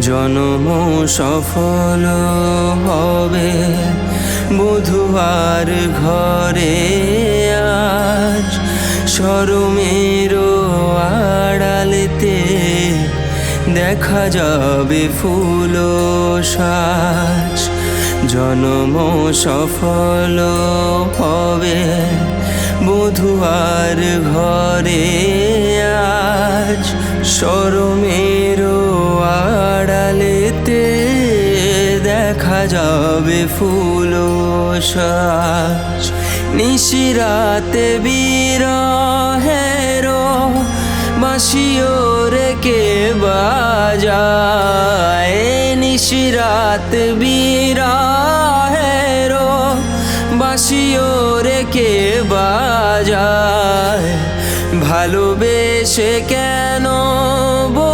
জনম সফল হবে বুধবার ঘরে আজ সরমের আড়ালেতে দেখা যাবে ফুল সাজ। জনম সফল হবে বুধবার ঘরে আজ সরমের আড়ালেতে দেখা যাবে ফুল সাজ নিশিরাতে বিরহের বাসিও রেখে বাজায়। নিশিরাত বিরহের বাসিও রেখে বাজায়। ভালোবেসে কেন আজ